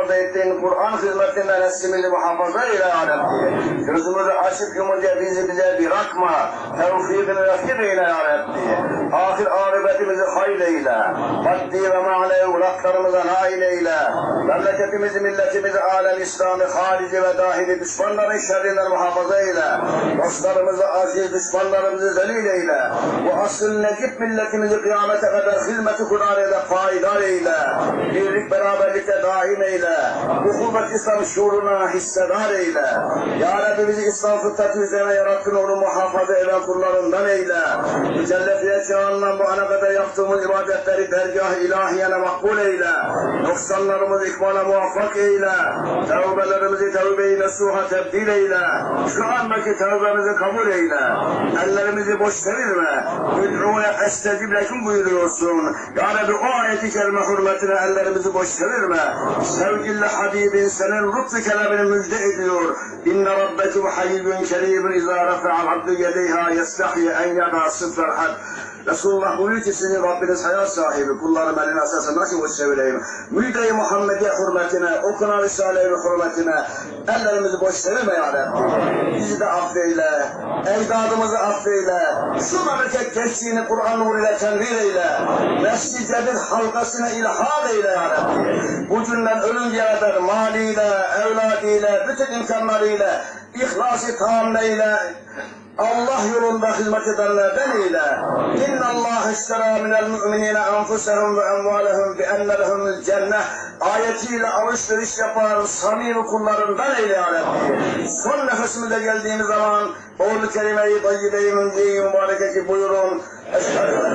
muhafaza ettiğin Kur'an hizmetinden neslimizi muhafaza ya Rabbi. Gözümüzü açıp yumunca bizi bize bırakma. Tevfikini nasip eyle ya Rabbi. Ahir akıbetimizi hayır eyle. Maddi ve manevi muratlarımıza nail eyle. Memleketimizi, milletimizi, alem İslam'ı, harici ve dahili düşmanların şerrinden muhafaza eyle. Dostlarımızı aziz, düşmanlarımızı zelil eyle. Bu asıl necip milletimizi kıyamete kadar hizmeti Kur'an'da faydar eyle. Birlik beraberlikte daim eyle. Bu kuvvet İslam şuuruna hissedar eyle. Ya Rabbi bizi İslam fıtratı üzerine yarattın onu muhafaza eden kullarından eyle. Mücellefiye çağrılan bu ana kadar yaptığımız ibadetleri dergah ilahiyene makbul eyle. Noksanlarımızı ikmala muvaffak eyle. Tevbelerimizi tevbe-i nasuha tebdil eyle. Şu andaki tevbemizi kabul eyle. Ellerimizi boş çevirme. Üd'ûne estecib lekum buyuruyorsun. Ya Rabbi o ayeti kerime hürmetine ellerimizi boş çevirme. Sevgili Habibin senin lütfu kelamını müjde ediyor. İnne rabbekum hayyun kerim izâ rafa'al abdu yedeyha yestahyi en yada sıfır had. Resulullah buyuruyor ki sizin Rabbiniz hayat sahibi, kullarım eline asasın nasıl boş çevireyim? Müjde-i Muhammediye hürmetine, okuna Risale-i hürmetine ellerimizi boş çevirme ya Rabbi. Bizi de affeyle, ecdadımızı affeyle, şu memleket geçtiğini Kur'an nuruyla tenvir eyle, Mescid-i Cedid halkasına ilhad eyle ya Rabbi. Bu cümlen ölünceye kadar maliyle, evladıyla, bütün imkanlarıyla, ihlası tamamıyla, Allah yolunda hizmet edenlerden eyle. İnna Allah iştera minel mu'minine enfusehum ve emvalehum bi enne lehumul cennet ayetiyle alışveriş yapan samimi kullarından eyle ya Rabbi. Son nefesimize geldiğimiz zaman oğlu kelime-i tayyibe-i münziyi mübareketi buyurun. Eşhedü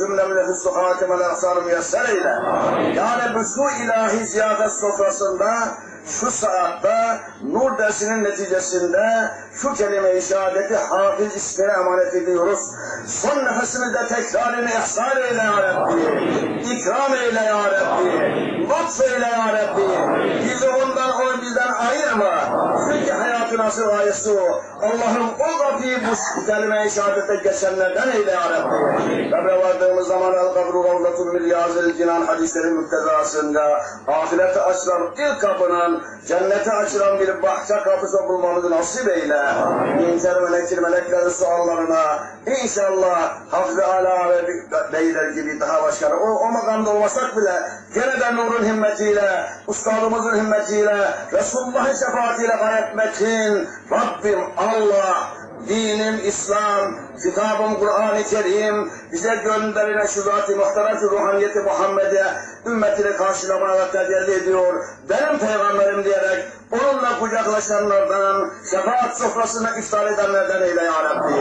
cümlemize hüsnü hatimel ahsarı müyesser eyle. Yani bu şu ilahi ziyaret sofrasında şu saatte nur dersinin neticesinde şu kelime-i şehadeti hafız ismine emanet ediyoruz. Son nefesimizde tekrarını ihsan eyle ya Rabbi. İkram eyle ya Rabbi. Lütfeyle ya Rabbi. Bizi ondan o bizden ayırma. Hayatın asıl ayısı o. Allah'ım o Rabbi bu kelime-i şehadete geçenlerden eyle ya Rabbi. Kabre vardığımız zaman el kabru ravdatun min riyazil cinan hadislerin müktezasında ahirete açılan ilk kapının cennete açılan bir bahçe kapısı bulmamızı nasip eyle. İncer ve nekir meleklerin suallarına inşallah Hafız-ı Ala ve beyler gibi daha başka o, o makamda olmasak bile gene de nurun himmetiyle, ustadımızın himmetiyle, Resulullah'ın şefaatiyle gayet metin Rabbim Allah dinim İslam, kitabım Kur'an-ı Kerim, bize gönderilen şu zat-ı muhterem ruhaniyeti Muhammed'e ümmetini karşılamaya tecelli ediyor. Benim peygamberim diyerek onunla kucaklaşanlardan, şefaat sofrasına iftar edenlerden eyle ya Rabbi.